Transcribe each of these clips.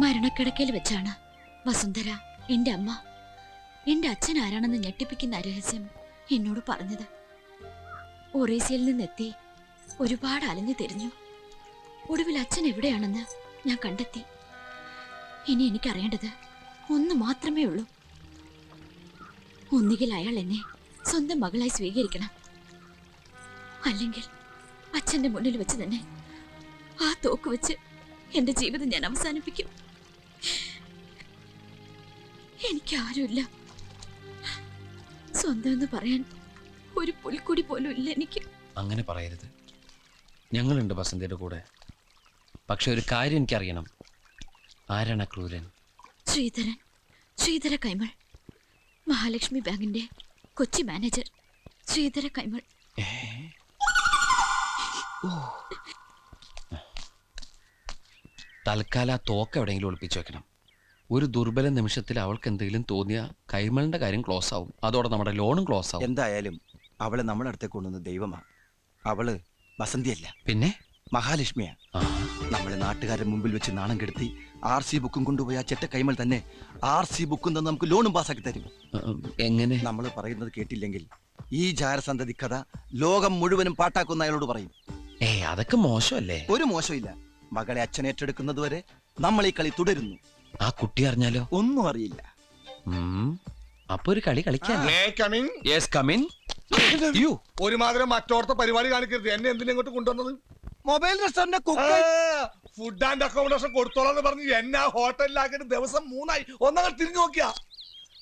മരണക്കിടക്കയിൽ വെച്ചാണ്. വസുന്ധര എന്റെ അമ്മ എന്റെ അച്ഛൻ ആരാണെന്ന് ഞെട്ടിപ്പിക്കുന്ന രഹസ്യം എന്നോട് പറഞ്ഞത്. ഒറീസയിൽ നിന്നെത്തി ഒരുപാട് അലഞ്ഞു തിരിഞ്ഞു. ഒടുവിൽ അച്ഛൻ എവിടെയാണെന്ന് ഞാൻ കണ്ടെത്തി. ഇനി എനിക്കറിയേണ്ടത് ഒന്ന് മാത്രമേ ഉള്ളൂ. ഒന്നുകിൽ അയാൾ എന്നെ സ്വന്തം മകളായി സ്വീകരിക്കണം. അല്ലെങ്കിൽ അച്ഛന്റെ മുന്നിൽ വെച്ച് തന്നെ ആ തോക്ക് വെച്ച് എന്റെ ജീവിതം ഞാൻ അവസാനിപ്പിക്കും. എനിക്ക് ആരുമില്ല സ്വന്തം എന്ന് പറയാൻ ഒരു പുൽക്കുടി പോലും ഇല്ല എനിക്ക്. അങ്ങനെ പറയരുത്. ഞങ്ങളുണ്ട് വസന്തയുടെ കൂടെ. പക്ഷെ ഒരു കാര്യം എനിക്കറിയണം. ആരാണ് ക്രൂരൻ? ശ്രീധരൻ. ശ്രീധര കൈമൾ. മഹാലക്ഷ്മി ബാങ്കിന്റെ കൊച്ചി മാനേജർ. ശ്രീധര കൈമൾ. തൽക്കാലം ആ തോക്ക് എവിടെയെങ്കിലും ഒളിപ്പിച്ചു വെക്കണം. ഒരു ദുർബല നിമിഷത്തിൽ അവൾക്ക് എന്തെങ്കിലും തോന്നിയ കൈമളിന്റെ കാര്യം ക്ലോസ് ആവും. അതോടെ നമ്മുടെ ലോണും ക്ലോസ് ആവും. എന്തായാലും അവളെ നമ്മുടെ അടുത്തേക്ക് കൊണ്ടുവന്ന ദൈവമാ. അവൾ വസന്തിയല്ല. പിന്നെ? മഹാലക്ഷ്മിയാ. നമ്മളെ നാട്ടുകാരുടെ മുമ്പിൽ വെച്ച് നാണം കെടുത്തി ആർ സി ബുക്കും കൊണ്ടുപോയി ആ ചെറ്റ കൈമൾ തന്നെ ആർ സി ബുക്കും തന്നെ നമുക്ക് ലോണും പാസ്സാക്കി തരും. എങ്ങനെ? നമ്മൾ പറയുന്നത് കേട്ടില്ലെങ്കിൽ ഈ ജാരസന്തതി കഥ ലോകം മുഴുവനും പാട്ടാക്കുന്ന അയാളോട് പറയും. ഏ അതൊക്കെ മോശമല്ലേ? ഒരു മോശമില്ല. മകളെ അച്ഛൻ ഏറ്റെടുക്കുന്നത് വരെ നമ്മൾ ഈ കളി തുടരുന്നു. ആ കുട്ടി അറിഞ്ഞാലോ? ഒന്നും അറിയില്ല. അപ്പൊ ഒരു കളി കളിക്കാൻ. യെസ് കമിൻ ഒരുമാതിരി മറ്റോടത്തെ പരിപാടി കാണിക്കരുത്. എന്നെ എന്തിനാ ഇങ്ങോട്ട് കൊണ്ടുവന്നത്? Mobile restaurant food and accommodation കൊടുത്തോളാന്ന് പറഞ്ഞ് എന്നെ ഹോട്ടലിലാക്കിയിട്ട് ദിവസം മൂന്നായി. ഒന്നങ്ങൾ തിരിഞ്ഞു നോക്കിയാ.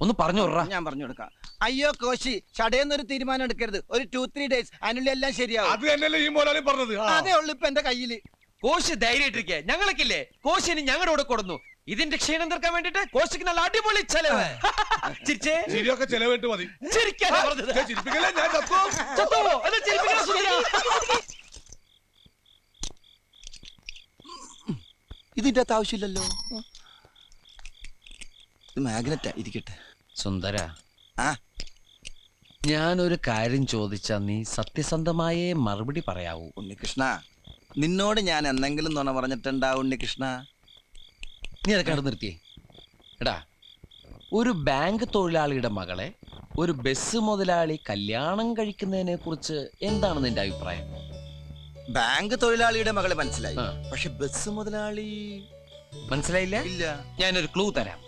ഒന്ന് പറഞ്ഞു. ഞാൻ പറഞ്ഞു കൊടുക്കാം. അയ്യോ കോശി ചടയെന്നൊരു തീരുമാനം എടുക്കരുത്. ഒരു ടു ത്രീ ഡേയ്സ് അതിനുള്ളിൽ എല്ലാം ശരിയാവും. അത് തന്നെയല്ലേ ഈ പറഞ്ഞത്? ആ. അതേ ഉള്ളു ഇപ്പൊ എന്റെ കയ്യിൽ. കോശി ധൈര്യമായിട്ടിരിക്കുക ഞങ്ങൾക്കില്ലേ? കോശി ഇനി ഞങ്ങളുടെ കൂടെ കൊടുന്നു. ഇതിന്റെ ക്ഷീണം തീർക്കാൻ വേണ്ടിട്ട് കോശിക്ക് നല്ല അടിപൊളി ചെലവ്. ചിരിച്ചേ. ചിരിയൊക്കെ ചെലവിട്ട് മതി. ചിരിക്കാൻ പറഞ്ഞത്. ചിരിപ്പിക്കല്ലേ? ഞാൻ ചത്തോ? ചത്തുവോ? എന്നാ ചിരിപ്പിക്കണ സുന്ദരാ. ഇതിന്റെ അകത്ത് ആവശ്യമില്ലല്ലോ. ഇത് മാഗ്നറ്റാ ഇരിക്കട്ടെ. സുന്ദര. ഞാനൊരു കാര്യം ചോദിച്ചാ നീ സത്യസന്ധമായേ മറുപടി പറയാവൂ. ഉണ്ണികൃഷ്ണ നിന്നോട് ഞാൻ എന്തെങ്കിലും നുണ പറഞ്ഞിട്ടുണ്ടാ ഉണ്ണികൃഷ്ണ? നീ അതൊക്കെ അവിടെ നിർത്തിയേ. എടാ ഒരു ബാങ്ക് തൊഴിലാളിയുടെ മകളെ ഒരു ബസ് മുതലാളി കല്യാണം കഴിക്കുന്നതിനെ കുറിച്ച് എന്താണ് നിന്റെ അഭിപ്രായം? ബാങ്ക് തൊഴിലാളിയുടെ മകളെ മനസ്സിലായി. ആ. പക്ഷെ ബസ് മുതലാളി മനസ്സിലായില്ല? ഇല്ല. ഞാനൊരു ക്ലൂ തരാം.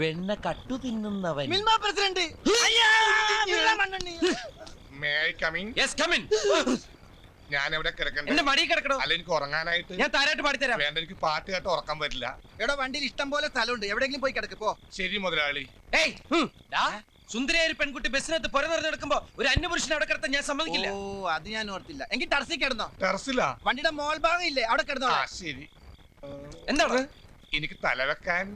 വെണ്ണ കട്ടു തിന്നുന്നവൻ. മിൽമ പ്രസിഡന്റ്. അയ്യാ, Milma മണ്ണെണ്ണി. May I coming yes come in ഞാൻ എവിടെ കിടക്കണ്ടേ? എന്റെ മടി കിടക്കണോ? അല്ല എനിക്ക് ഉറങ്ങാനായിട്ട് ഞാൻ താരായിട്ട് പാടിത്തരാം. വേണ്ട എനിക്ക് പാട്ട് കേട്ട് ഉറക്കാൻ പറ്റില്ല എടാ വണ്ടിയിൽ ഇഷ്ടം പോലെ സ്ഥലമുണ്ട്. എവിടെയെങ്കിലും പോയി കിടക്ക് പോ. ശരി മുതലാളി. ഏയ് ഹും, ഡാ, സുന്ദരിയായ ഒരു പെൺകുട്ടി ബസ്സിനകത്ത് പുര നിറഞ്ഞെടുക്കുമ്പോ ഒരു അന്യപുരുഷനെ അവിടെ കിടത്താൻ ഞാൻ സമ്മതിക്കില്ല. ഓ അത് ഞാൻ ഓർത്തില്ല. എങ്കിൽ ടർസി കിടന്നോ? ടെറസിലാ? വണ്ടിയുടെ മോൾ ഭാഗം ഇല്ലേ? അവിടെ കിടന്നോ ആ ശരി. എന്താണ്? എനിക്ക് തലവെക്കാൻ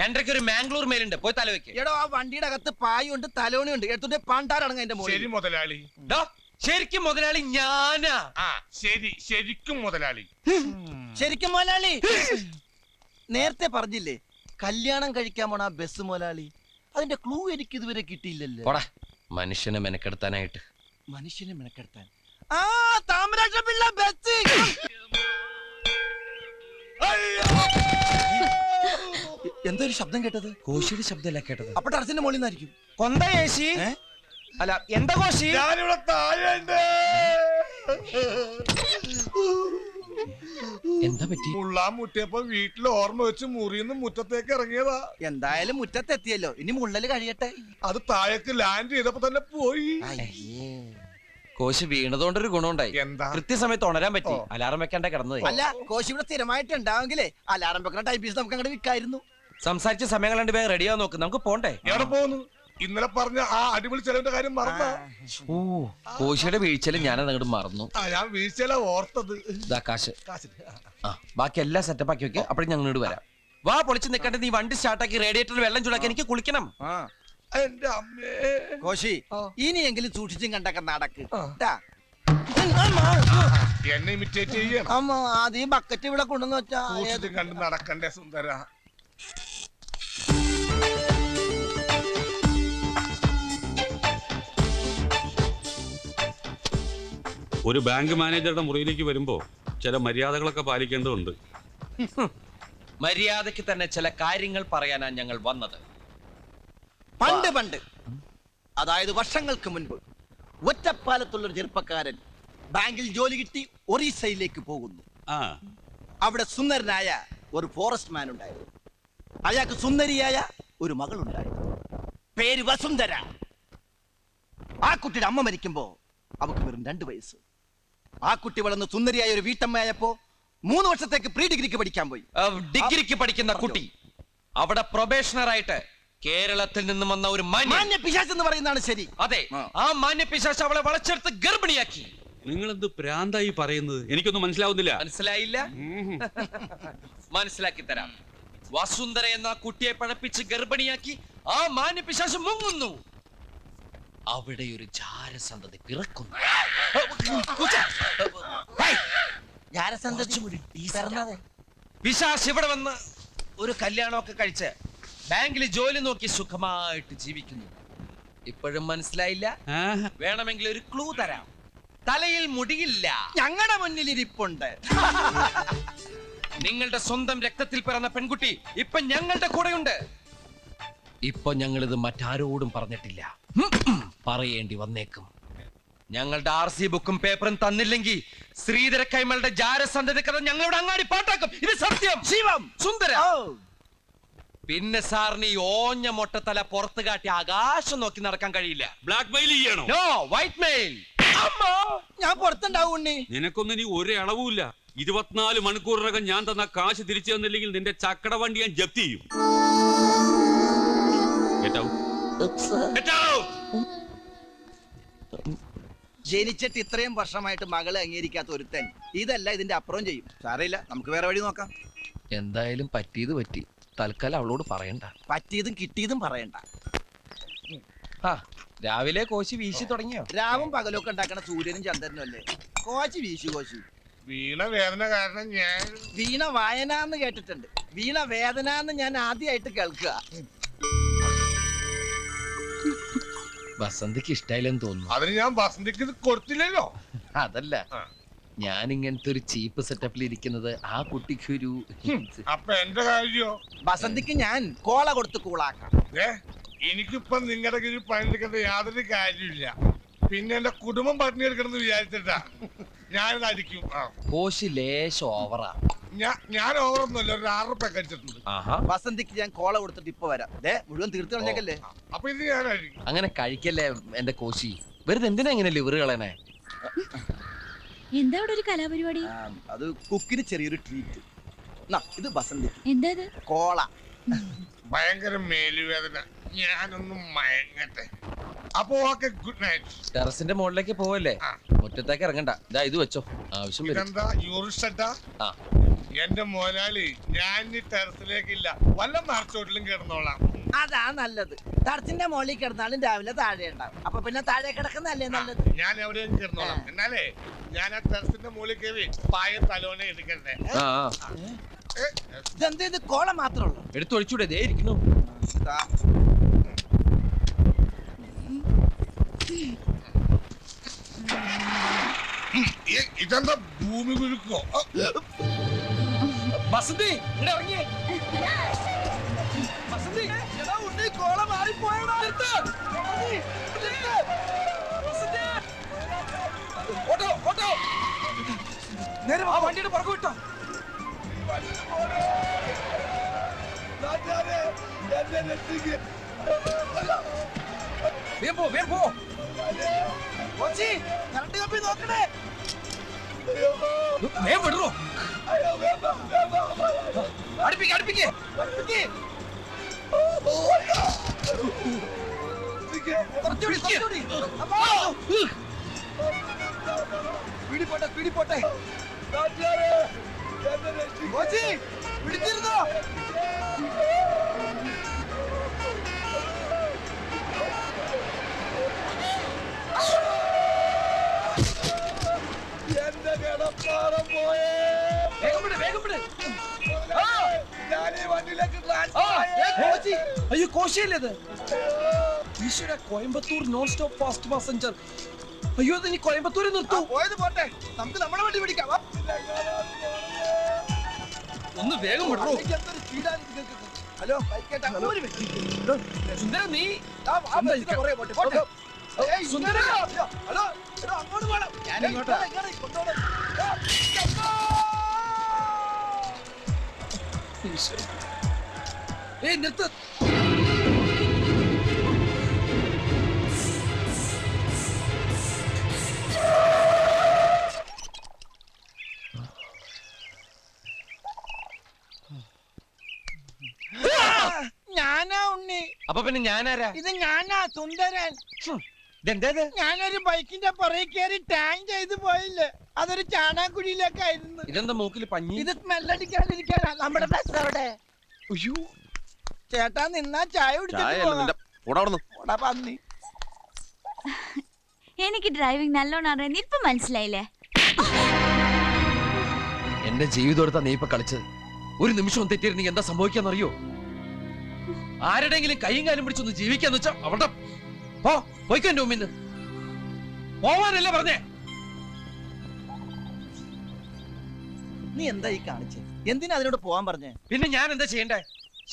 രണ്ടരയ്ക്ക് ഒരു മാംഗ്ലൂർ മേലുണ്ട്. പോയി തല വെക്ക്. എടോ ആ വണ്ടിയുടെ അകത്ത് പായുണ്ട് തലോണിയുണ്ട്. എടുത്തിട്ട് പാണ്ടാറടങ്ങ എന്റെ മോളിൽ ശരി മുതലാളി. ഡാ, ശരിക്കും മുതലാളി ഞാനാ? ആ ശരി ശരിക്കും മുതലാളി. ശരിക്കും മോലാളി നേരത്തെ പറഞ്ഞില്ലേ കല്യാണം കഴിക്കാൻ പോണ ആ ബസ് മോലാളി അതിന്റെ ക്ലൂ എനിക്ക് ഇതുവരെ കിട്ടിയില്ലല്ലോ. പോടാ മനുഷ്യനെ മെനക്കെടുത്താനായിട്ട്. മനുഷ്യനെ മെനക്കെടുത്താൻ. ആ താമരാക്ഷ പിള്ള ബസ് എന്തൊരു ശബ്ദം കേട്ടത്? കോശിയുടെ ശബ്ദമല്ല കേട്ടത്. അപ്പൊ ടർച്ചിന്റെ മുകളിൽ നിന്നായിരിക്കും. കൊന്ത ഏശി ഏ? അല്ല എന്താ കോശി? ഞാനിവിടെ താഴെയുണ്ട്. എന്താ പറ്റി? മുള്ളാൻ മുട്ടിയപ്പോ വീട്ടിൽ ഓർമ്മ വെച്ച് മുറിന്ന് മുറ്റത്തേക്ക് ഇറങ്ങിയതാ. എന്തായാലും മുറ്റത്തെത്തിയല്ലോ. ഇനി മുള്ളൽ കഴിയട്ടെ. അത് താഴേക്ക് ലാൻഡ് ചെയ്തപ്പോ തന്നെ പോയി. കോശി വീണതുകൊണ്ട് ഒരു ഗുണമുണ്ടായി. എന്താ? കൃത്യസമയത്ത് ഉണരാൻ പറ്റി. അലാറം വെക്കാണ്ട കിടന്നത്. അല്ല കോശി ഇവിടെ സ്ഥിരമായിട്ട് ഉണ്ടാവെങ്കിലേ അലാറം വെക്കുന്ന ടൈപ്പീസ് നമുക്ക് അങ്ങോട്ട് വിൽക്കായിരുന്നു. സംസാരിച്ച സമയങ്ങൾ രണ്ട് പേര് റെഡിയാ നോക്ക്. നമുക്ക് പോണ്ടേ? എവിടെ പോകുന്നു? ഇന്നലെ പറഞ്ഞ ആ അടിപൊളി ചെലവിന്റെ കാര്യം മറന്ന. ഓ കോശിയുടെ വീഴ്ചയിലും ഞാൻ അങ്ങോട്ട് മറന്നു. ആ ഞാൻ വീഴ്ചയില ഓർത്തത്. ഇതാ കാശ്. ആ. ബാക്കി എല്ലാം സെറ്റപ്പ് ആക്കി വെക്കുക അപ്പോഴും ഞങ്ങൾ ഇങ്ങോട്ട് വരാം. വാ പൊളിച്ച് നിൽക്കട്ടെ നീ വണ്ടി സ്റ്റാർട്ടാക്കി റേഡിയേറ്ററിൽ വെള്ളം ചൂടാക്കി എനിക്ക് കുളിക്കണം. ആ. എന്റെ അമ്മേ. കോശി. ഇനിയെങ്കിലും സൂക്ഷിച്ചും കണ്ടൊക്കെ നടക്ക്. ആ. ട്ടാ. എന്നെ ഇമിറ്റേറ്റ് ചെയ്യണം. അമ്മ അത് ഈ ബക്കറ്റ് ഇവിടെ കൊണ്ടുവന്ന് വെച്ചാ കണ്ട് നടക്കണ്ടേ സുന്ദര? ഒരു ബാങ്ക് മാനേജറുടെ മുറിയിലേക്ക് വരുമ്പോ ചില മര്യാദകളൊക്കെ പാലിക്കേണ്ടതുണ്ട്. മര്യാദയ്ക്ക് തന്നെ ചില കാര്യങ്ങൾ പറയാനാണ് ഞങ്ങൾ വന്നത്. പണ്ട് പണ്ട് അതായത് വർഷങ്ങൾക്ക് മുൻപ് ഒറ്റപ്പാലത്തുള്ള ഒരു ചെറുപ്പക്കാരൻ ബാങ്കിൽ ജോലി കിട്ടി ഒറീസയിലേക്ക് പോകുന്നു. ആ. അവിടെ സുന്ദരനായ ഒരു ഫോറസ്റ്റ് മാൻ ഉണ്ടായിരുന്നു. അയാൾക്ക് സുന്ദരിയായ ഒരു മകൾ ഉണ്ടായിരുന്നു പേര് വസുന്ധര. ആ കുട്ടിയുടെ അമ്മ മരിക്കുമ്പോ അവക്ക് വെറും രണ്ട് വയസ്സ്. ആ കുട്ടി വളർന്ന് സുന്ദരിയായ ഒരു വീട്ടമ്മയായപ്പോ മൂന്ന് വർഷത്തേക്ക് പ്രീ ഡിഗ്രിക്ക് പഠിക്കാൻ പോയി. ഡിഗ്രിക്ക് പഠിക്കുന്ന കുട്ടി. അവിടെ പ്രൊബേഷണർ ആയിട്ട് കേരളത്തിൽ നിന്നും വന്ന ഒരു മാന്യ പിശാച് എന്ന് പറയുന്നതാണ് ശരി. അതെ ആ. മാന്യ പിശാച് അവളെ വളച്ചെടുത്ത് ഗർഭിണിയാക്കി. നിങ്ങൾ എന്ത് പ്രാന്തായി പറയുന്നത്? എനിക്കൊന്നും മനസ്സിലാവുന്നില്ല. മനസ്സിലായില്ല. മനസ്സിലാക്കി തരാം. വസുന്ധര എന്ന ആ കുട്ടിയെ പഴപ്പിച്ച് ഗർഭിണിയാക്കി ആ മാന്യ പിശാച് മുങ്ങുന്നു. അവിടെ ഒരു ജാരസന്തതി പിറക്കുന്നു. വിശാസ് ഇവിടെ വന്ന് ഒരു കല്യാണമൊക്കെ കഴിച്ച് ബാങ്കിൽ ജോലി നോക്കി സുഖമായിട്ട് ജീവിക്കുന്നു. ഇപ്പോഴും മനസ്സിലായില്ല. വേണമെങ്കിൽ ഒരു ക്ലൂ തരാം. തലയിൽ മുടിയില്ല. ഞങ്ങളുടെ മുന്നിൽ ഇരിപ്പുണ്ട് നിങ്ങളുടെ സ്വന്തം രക്തത്തിൽ പിറന്ന പെൺകുട്ടി ഇപ്പൊ ഞങ്ങളുടെ കൂടെയുണ്ട്. ഇപ്പൊ ഞങ്ങൾ ഇത് മറ്റാരോടും പറഞ്ഞിട്ടില്ല. പറയേണ്ടി വന്നേക്കും. ഞങ്ങളുടെ ആർ സി ബുക്കും പേപ്പറും തന്നില്ലെങ്കിൽ ശ്രീധര കൈമളുടെ ജാരസന്ധത കഥ ഞങ്ങളുടെ അങ്ങാടി പാട്ടാക്കും. ഇത് സത്യം. ശിവം. സുന്ദര. പിന്നെ സാറിന് ഈ ഓഞ്ഞ മൊട്ടത്തല പുറത്തു കാട്ടി ആകാശം നോക്കി നടക്കാൻ കഴിയില്ല. ബ്ലാക്ക് മെയിൽ ചെയ്യണോ നോ വൈറ്റ് മെയിൽ ഞാൻ പുറത്തുണ്ടാവും ഉണ്ണി. നിനക്കൊന്നും ഇനി ഒരളവുമില്ല അളവുമില്ല ഇരുപത്തിനാല് മണിക്കൂറിനകം ഞാൻ തന്ന കാശ് തിരിച്ചു തന്നില്ലെങ്കിൽ നിന്റെ ചക്കട വണ്ടി ഞാൻ ജപ്തി ചെയ്യും. Get out. Get out. ജനിച്ചിട്ട് ഇത്രയും വർഷമായിട്ട് മകളെ അംഗീകരിക്കാത്ത ഒരുത്തൻ. ഇതല്ല ഇതിന്റെ അപ്പുറം ചെയ്യും. സാരമില്ല നമുക്ക് വേറെ വഴി നോക്കാം. എന്തായാലും പറ്റിയത് പറ്റി. തൽക്കാലം അവളോട് പറയണ്ട. പറ്റിയതും കിട്ടിയതും പറയണ്ട. ആ രാവിലെ കോശി വീശി തുടങ്ങിയോ? രാവും പകലൊക്കെ ഉണ്ടാക്കണ സൂര്യനും ചന്ദ്രനും അല്ലേ? കോശി വീശു കോശി. വീണ വേദന കാരണം ഞാൻ വീണ വായന എന്ന് കേട്ടിട്ടുണ്ട്. വീണ വേദന എന്ന് ഞാൻ ആദ്യമായിട്ട് കേൾക്കുക. വസന്തിക്ക് ഇഷ്ടായില്ലെന്ന് തോന്നുന്നു. അതിന് ഞാൻ വസന്തിക്ക് ഇത് കൊടുത്തില്ലല്ലോ. അതല്ല. ആ. ഞാൻ ഇങ്ങനത്തെ ഒരു ചീപ്പ് സെറ്റപ്പിൽ ഇരിക്കുന്നത് ആ കുട്ടിക്ക് ഒരു അപ്പൊ എന്റെ കാര്യോ? വസന്തിക്ക് ഞാൻ കോള കൊടുത്ത് കൂളാക്കാം. ഏ? എനിക്കിപ്പൊ നിങ്ങളുടെ കീഴിൽ പണിയെടുക്കേണ്ട യാതൊരു കാര്യമില്ല പിന്നെ എന്റെ കുടുംബം പട്ടിണി എടുക്കണമെന്ന് വിചാരിച്ചിട്ടാ. ഞാനിത് അടിക്കും. ആ. കോശി ലേശം ഓവറാ ഞാൻ ഞാൻ ഓവറൊന്നുമല്ല ഒരു ആറ് റുപ്യ കഴിച്ചിട്ടുണ്ട് ആഹാ. വസന്തിക്ക് ഞാൻ കോള കൊടുത്തിട്ട് ഇപ്പൊ വരാം. ദേ മുഴുവൻ തീർത്ത് കളഞ്ഞേക്കല്ലേ? അപ്പൊ ഇത് ഞാൻ അടിക്കും അങ്ങനെ കഴിക്കല്ലേ എന്റെ കോശി? വെറുതെ എന്തിനാ ഇങ്ങനെ ലിവർ കളയണേ? എന്താ അവിടെ ഒരു കലാപരിപാടി? ആ, അത് കുക്കിന് ചെറിയൊരു ട്രീറ്റ് ഇത് വസന്തി. എന്താ ഇത്? കോള. ഭയങ്കര മേലുവേദന. ഞാനൊന്നും മയങ്ങട്ടെ. അപ്പോ ഓക്കെ ഗുഡ് നൈറ്റ് ടെറസിന്റെ മുകളിലേക്ക് പോവല്ലേ? ആ. മുറ്റത്തേക്ക് ഇറങ്ങണ്ട. ഇതാ ഇത് വെച്ചോ. ആവശ്യം വരും. ഇതെന്താ? യൂറിസ്റ്റ ആ. എന്റെ മോലാലി ഞാൻ ഈ ടെറസിലേക്കില്ല. വല്ല മറച്ചോട്ടിലും കിടന്നോളാം. അതാ നല്ലത്. തടത്തിന്റെ മുകളിൽ കിടന്നാലും രാവിലെ താഴെ ഉണ്ടാവും. അപ്പൊ പിന്നെ താഴെ കിടക്കുന്നല്ലേ നല്ലത്? ഞാൻ എവിടെയും കിടന്നോളാം. എന്നാലേ ഞാൻ ആ ടെറസിന്റെ മുകളിൽ കയറി പായ തലോനെ എടുക്കണ്ടേ? ആ ആ. ഏ, ഇതെന്ത് ഇത്? കോള മാത്രമേ ഉള്ളൂ. എടുത്തൊഴിച്ചൂടെ ദേ ഇരിക്കുന്നു ഇതാ. ഏ, ഇതെന്താ ഭൂമി കുലുക്കോ ഓ, വസന്തി ഇവിടെ ഇറങ്ങി. വസന്തി, എടാ ഉണ്ണി, കോള മാറിപ്പോയെടാ. Auto auto. നേരെ ആ വണ്ടിയുടെ പുറകു വിട്ടോ. എന്നെ രക്ഷിക്ക്. വേഗം വിടറോ. അടുപ്പിക്ക് അടുപ്പിക്ക്. അടുപ്പിക്ക്. കുറച്ചുകൂടി കുറച്ചുകൂടി അമ്മോ! പിടി പോട്ടെ പിടി പോട്ടെ കോച്ചി പിടിച്ചിരുന്നോ? ഏ, കോച്ചി. അയ്യോ കോശിയല്ലേ ഇത്? ഈശ്വര Coimbatore non stop fast passenger അയ്യോ അത് ഇനി കോയമ്പത്തൂരിൽ നിർത്തൂ. പോയത് പോട്ടെ. നമുക്ക് നമ്മുടെ വണ്ടി പിടിക്കാം. ഒന്ന് വേഗം സ്പീഡാണ് ഹലോ. സുന്ദര നീ സുന്ദര. ഹലോ, അങ്ങോട്ട് വേണം ഞാൻ ഇങ്ങോട്ടാ. ഏയ്, ഏയ് നിർത്ത് ഞാനാ ഉണ്ണി. അപ്പൊ പിന്നെ ഞാനാരാ? ഇത് ഞാനാ സുന്ദരൻ. ഞാനൊരു ബൈക്കിന്റെ പുറകെ കയറി ടാങ് ചെയ്ത് പോയില്ലേ. അതൊരു ചാണാക്കുഴിയിലേക്കായിരുന്നു ഇതെന്താ മൂക്കിൽ പഞ്ഞി? ഇത് സ്മെല്ലടിക്കാതിരിക്കാനാ. നമ്മുടെ ബസ് അവിടെ. അയ്യോ ചേട്ടാ നിന്നാ ചായ പന്നി. എനിക്ക് ഡ്രൈവിംഗ് നല്ലോണം അറിയാൻ ഇപ്പൊ മനസ്സിലായില്ലേ? എന്റെ ജീവിതം എടുത്താ നീ ഇപ്പൊ കളിച്ചത്. ഒരു നിമിഷം തെറ്റിയിരുന്നെങ്കിൽ എന്താ സംഭവിക്കാന്നറിയോ? ആരുടെങ്കിലും കൈയും കാലും പിടിച്ചൊന്ന് ജീവിക്കാന്ന് വെച്ചാ അവിടെ പോ പോയിക്കോ എന്റെ മുമ്പിന്ന്. പോവാനല്ലേ പറഞ്ഞേ? നീ എന്താ ഈ കാണിച്ചേ? എന്തിനാ അതിനോട് പോവാൻ പറഞ്ഞേ? പിന്നെ ഞാൻ എന്താ ചെയ്യണ്ടേ?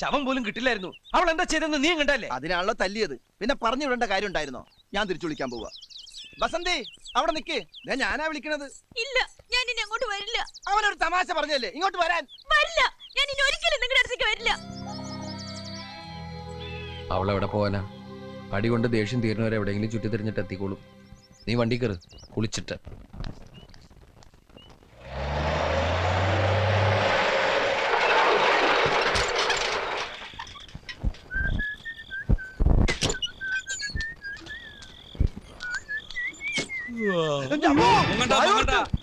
ശവം പോലും കിട്ടില്ലായിരുന്നു. അവൾ എന്താ ചെയ്തെന്ന് നീ കണ്ടല്ലേ? അതിനാണല്ലോ തല്ലിയത്. പിന്നെ പറഞ്ഞു വിടേണ്ട കാര്യം ഉണ്ടായിരുന്നോ? ഞാൻ തിരിച്ചു വിളിക്കാൻ പോവാ. ബസന്തി അവിടെ നിക്ക്. ദേ ഞാനാ വിളിക്കണത്. ഇല്ല ഞാൻ ഇനി അങ്ങോട്ട് വരില്ല. അവനൊരു തമാശ പറഞ്ഞല്ലേ? ഇങ്ങോട്ട് വരാൻ. വരില്ല. ഞാൻ ഇനി ഒരിക്കലും നിങ്ങളുടെ അടുത്തേക്ക് വരില്ല. അവളെവിടെ പോവാനാ? അടി കൊണ്ട് ദേഷ്യം തീരുന്നവരെ എവിടെയെങ്കിലും ചുറ്റി തിരിഞ്ഞിട്ട് എത്തിക്കോളും. നീ വണ്ടി കയറ് കുളിച്ചിട്ട്.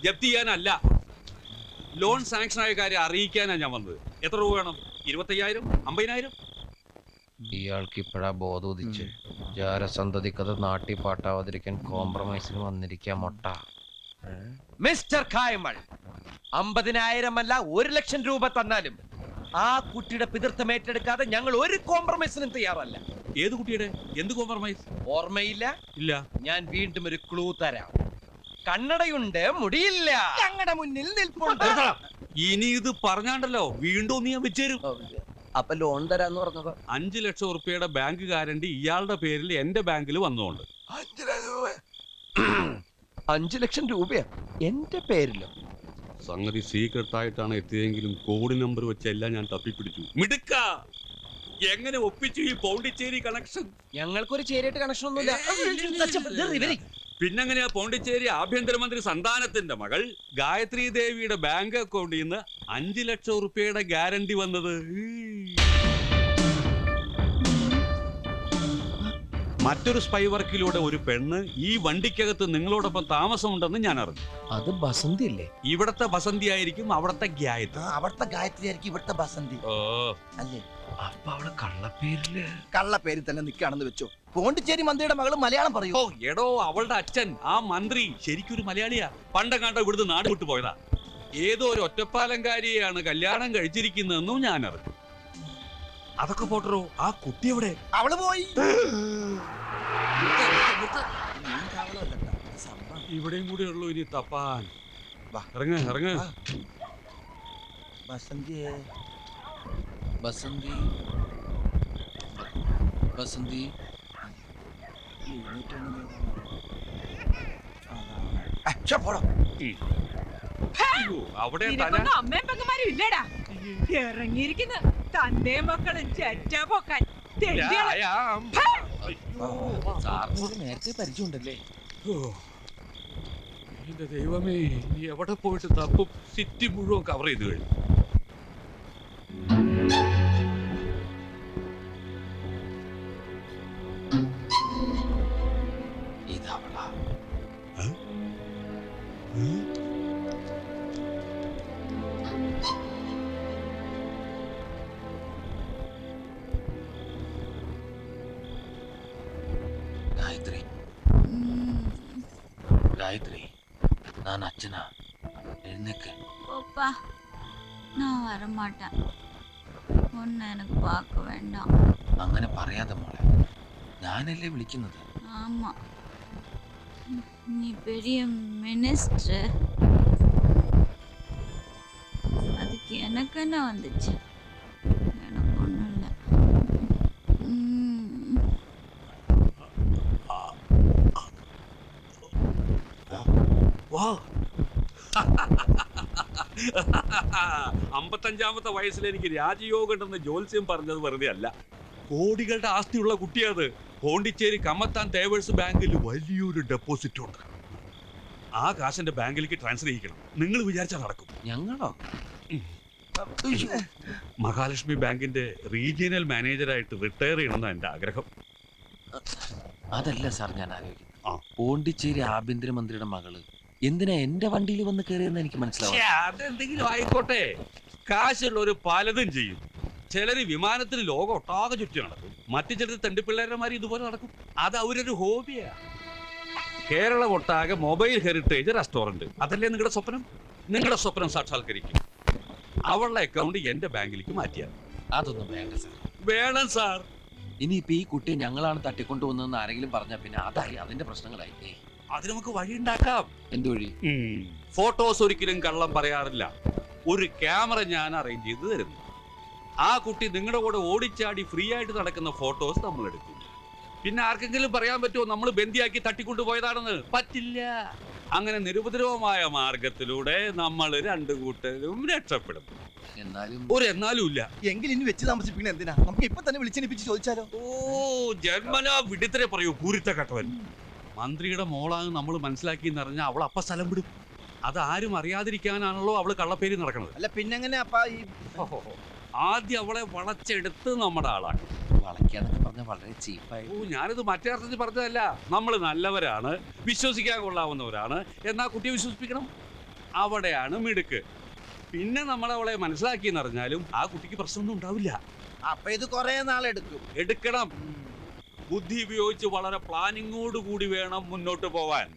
ജപ്തി ചെയ്യാനല്ല. ലോൺ സാങ്ഷൻ ആയ കാര്യം അറിയിക്കാനാ ഞാൻ വന്നത്. എത്ര രൂപ വേണം? ഇരുപത്തയ്യായിരം? അമ്പതിനായിരം? ഇയാൾക്ക് ഇപ്പോഴാ ബോധം ഉദിച്ച്. ജാരസന്തതിക്കത് നാട്ടി പാട്ടാവാതിരിക്കാൻ കോംപ്രമൈസിന് വന്നിരിക്കാം മൊട്ട. മിസ്റ്റർ കായമൾ അമ്പതിനായിരം അല്ല ഒരു ലക്ഷം രൂപ തന്നാലും ആ കുട്ടിയുടെ പിതൃത്വം ഏറ്റെടുക്കാതെ ഞങ്ങൾ ഒരു കോംപ്രമൈസിനും തയ്യാറല്ല. ഏത് കുട്ടിയുടെ? എന്ത് കോംപ്രമൈസ് ഓർമ്മയില്ല? ഇല്ല. ഞാൻ വീണ്ടും ഒരു ക്ലൂ തരാം. കണ്ണടയുണ്ട് മുടിയില്ല. ഞങ്ങളുടെ മുന്നിൽ നിൽപ്പുണ്ട്. ഇനി ഇത് പറഞ്ഞാണ്ടല്ലോ വീണ്ടും നീ ഞാൻ വെച്ചേരും. അപ്പൊ ലോൺ തരാന്ന് പറഞ്ഞത് അഞ്ചു ലക്ഷം ഉറുപ്പിയുടെ ബാങ്ക് ഗ്യാരണ്ടി ഇയാളുടെ പേരിൽ എന്റെ ബാങ്കിൽ വന്നോണ്ട്. അഞ്ചു ലക്ഷം രൂപയാ? എന്റെ പേരിലോ? സംഗതി സീക്രട്ട് ആയിട്ടാണ് എത്തിയതെങ്കിലും കോഡ് നമ്പർ വെച്ചെല്ലാം ഞാൻ തപ്പിപ്പിടിച്ചു. മിടുക്ക! എങ്ങനെ ഒപ്പിച്ചു ഈ പോണ്ടിച്ചേരി കണക്ഷൻ ഞങ്ങൾക്കൊരു ചേരിയായിട്ട് കണക്ഷൻ ഒന്നുമില്ല. പിന്നെങ്ങനെയാ പോണ്ടിച്ചേരി ആഭ്യന്തരമന്ത്രി സന്താനത്തിന്റെ മകൾ ഗായത്രി ദേവിയുടെ ബാങ്ക് അക്കൗണ്ടിൽ നിന്ന് അഞ്ചു ലക്ഷം റുപ്യയുടെ ഗ്യാരണ്ടി വന്നത്? മറ്റൊരു സ്പൈ വർക്കിലൂടെ ഒരു പെണ്ണ് ഈ വണ്ടിക്കകത്ത് നിങ്ങളോടൊപ്പം താമസമുണ്ടെന്ന് ഞാൻ അറിഞ്ഞു. അത് ബസന്തി അല്ലേ ഇവിടത്തെ ബസന്തി ആയിരിക്കും അവിടത്തെ ഗായത്രി. അവിടുത്തെ ഗായത്രി ആയിരിക്കും ഇവിടത്തെ ബസന്തി. ഓ. അല്ലേ? അപ്പൊ അവൾ കള്ളപ്പേരിൽ? കള്ള പേരിൽ തന്നെ നിൽക്കുകയാണെന്ന് വെച്ചോ. പോണ്ടിച്ചേരി മന്ത്രിയുടെ മകൾ മലയാളം പറയൂ. ഓ എടോ അവളുടെ അച്ഛൻ ആ മന്ത്രി ശരിക്കും ഒരു മലയാളിയാ. പണ്ടങ്ങാണ്ടോ ഇവിടുന്ന് നാട് വിട്ടു പോയതാ. ഏതോ ഒരു ഒറ്റപ്പാലങ്കാരിയാണ് കല്യാണം കഴിച്ചിരിക്കുന്നതെന്നും ഞാൻ അറിഞ്ഞു അതൊക്കെ പോട്ടറോ ആ കുട്ടി എവിടെ? അവൾ പോയി. ഇവിടെയും കൂടെ ഉള്ളൂ ഇനി തപ്പാൻ. വാ. ഇറങ്ങ ഇറങ്ങ. ബസന്തി. ബസന്തി. അവിടെ അമ്മയും പെങ്ങന്മാരും ഇല്ലടാ. ഇറങ്ങിയിരിക്കുന്ന. തന്റെ മക്കളും ചെറ്റ പൊക്കാൻ. തെണ്ടികൾ. രായാം. സാറിന് നേരത്തെ പരിചയമുണ്ടല്ലേ? എന്റെ ദൈവമേ നീ എവിടെ പോയിട്ട് തപ്പും സിറ്റി മുഴുവൻ കവർ ചെയ്ത് കഴിഞ്ഞു. காயத்ரி காயத்ரி நான் அச்சனா எழுந்துக்கு போப்பா நான் வரமாட்டேன் ஒன்னு எனக்கு பார்க்க வேண்டாம் അങ്ങനെ പറയാതെ മോളെ ഞാനല്ലേ വിളിക്കുന്നത് ஆமா நீ பெரிய மினிஸ்டர் அதுக்கு எனக்கு என்ன வந்துச்சு അമ്പത്തഞ്ചാമത്തെ വയസ്സിൽ എനിക്ക് രാജയോഗം ഉണ്ടെന്ന് ജോത്സ്യം പറഞ്ഞത് വെറുതെ അല്ല. കോടികളുടെ ആസ്തിയുള്ള കുട്ടിയത് പോണ്ടിച്ചേരി കമ്മത്താൻ തേവേഴ്സ് ബാങ്കിൽ വലിയൊരു ഡെപ്പോസിറ്റ് ഉണ്ട്. ആ കാശ് ബാങ്കിലേക്ക് ട്രാൻസ്ഫർ ചെയ്യിക്കണം. നിങ്ങൾ വിചാരിച്ചാൽ നടക്കും. ഞങ്ങളോ? മഹാലക്ഷ്മി ബാങ്കിന്റെ റീജിയണൽ മാനേജറായിട്ട് റിട്ടയർ ചെയ്യണമെന്നാണ് എന്റെ ആഗ്രഹം. അതല്ല സാർ ഞാൻ ആലോചിക്കുന്നത്. പോണ്ടിച്ചേരി ആഭ്യന്തരമന്ത്രിയുടെ മകൾ എന്തിനാ എന്റെ വണ്ടിയിൽ വന്ന് കയറിയെന്ന് എനിക്ക് മനസ്സിലാവും? ഛേ, അതെന്തെങ്കിലും ആയിക്കോട്ടെ. കാശുള്ളവര് പലതും ചെയ്യും. ചിലര് വിമാനത്തിൽ ലോകം ഒട്ടാകെ ചുറ്റി നടക്കും. മറ്റു ചിലർ തെണ്ടിപ്പിള്ളേരന്മാർ ഇതുപോലെ നടക്കും. അത് അവരൊരു ഹോബിയാ. കേരളം ഒട്ടാകെ മൊബൈൽ ഹെറിറ്റേജ് റെസ്റ്റോറന്റ്. അതല്ലേ നിങ്ങളുടെ സ്വപ്നം? നിങ്ങളുടെ സ്വപ്നം സാക്ഷാത്കരിക്കും. അവളുടെ അക്കൗണ്ട് എന്റെ ബാങ്കിലേക്ക് മാറ്റിയാൽ അതൊന്നും വേണ്ട സാർ. വേണം സാർ. ഇനിയിപ്പോ ഈ കുട്ടിയെ ഞങ്ങളാണ് തട്ടിക്കൊണ്ടുവന്നതെന്ന് ആരെങ്കിലും പറഞ്ഞാൽ പിന്നെ അതായി അതിന്റെ പ്രശ്നങ്ങളായി അത് നമുക്ക് വഴിയുണ്ടാക്കാം. എന്ത് വഴി? ഫോട്ടോസ് ഒരിക്കലും കള്ളം പറയാറില്ല. ഒരു ക്യാമറ ഞാൻ അറേഞ്ച് ചെയ്ത് തരുന്നു. ആ കുട്ടി നിങ്ങളുടെ കൂടെ ഓടിച്ചാടി ഫ്രീ ആയിട്ട് നടക്കുന്ന ഫോട്ടോസ് നമ്മൾ എടുക്കും. പിന്നെ ആർക്കെങ്കിലും പറയാൻ പറ്റുമോ? നമ്മൾ ബന്ദിയാക്കി തട്ടിക്കൊണ്ടുപോയതാണെന്ന് പറ്റില്ല. അങ്ങനെ നിരുപദ്രവമായ മാർഗത്തിലൂടെ നമ്മൾ രണ്ടു കൂട്ടരും രക്ഷപ്പെടും. എന്നാലും ഒരു എന്നാലും ഇല്ല. എങ്കിൽ ഇനി വെച്ച് താമസിപ്പിക്കണ എന്തിനാ? നമുക്ക് ഇപ്പൊ തന്നെ വിളിച്ചെണിപ്പിച്ച് ചോദിച്ചാലോ? ഓ ജന്മനാ വിടുത്തരെ പറയൂ പൂരിത്ത കട്ടവൻ മന്ത്രിയുടെ മോളാണ് നമ്മൾ മനസ്സിലാക്കി എന്ന് പറഞ്ഞാൽ അവൾ അപ്പ സ്ഥലം വിടും. അത് ആരും അറിയാതിരിക്കാനാണല്ലോ അവൾ കള്ളപ്പേരി നടക്കുന്നത് അല്ല പിന്നെങ്ങനെ അപ്പ ഈ. ആദ്യം അവളെ വളച്ചെടുത്ത് നമ്മുടെ ആളാണ്. വളയ്ക്കാന്നൊക്കെ വളരെ ചീപ്പായി ഓ ഞാനിത് മറ്റേ അർത്ഥത്തിൽ പറഞ്ഞതല്ല. നമ്മൾ നല്ലവരാണ് വിശ്വസിക്കാൻ കൊള്ളാവുന്നവരാണ്. എന്നാ കുട്ടിയെ വിശ്വസിപ്പിക്കണം? അവിടെയാണ് മിടുക്ക്. പിന്നെ നമ്മൾ അവളെ മനസ്സിലാക്കി എന്നറിഞ്ഞാലും ആ കുട്ടിക്ക് പ്രശ്നമൊന്നും ഉണ്ടാവില്ല. അപ്പൊ ഇത് കൊറേ നാളെടുക്കും. എടുക്കണം. ബുദ്ധി ഉപയോഗിച്ച് വളരെ പ്ലാനിങ്ങോട് കൂടി വേണം മുന്നോട്ട് പോവാൻ.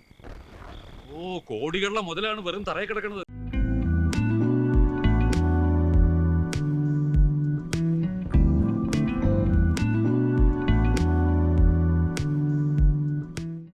ഓ കോടികളുടെ മുതലാണ് വെറും തറയിൽ കിടക്കുന്നത്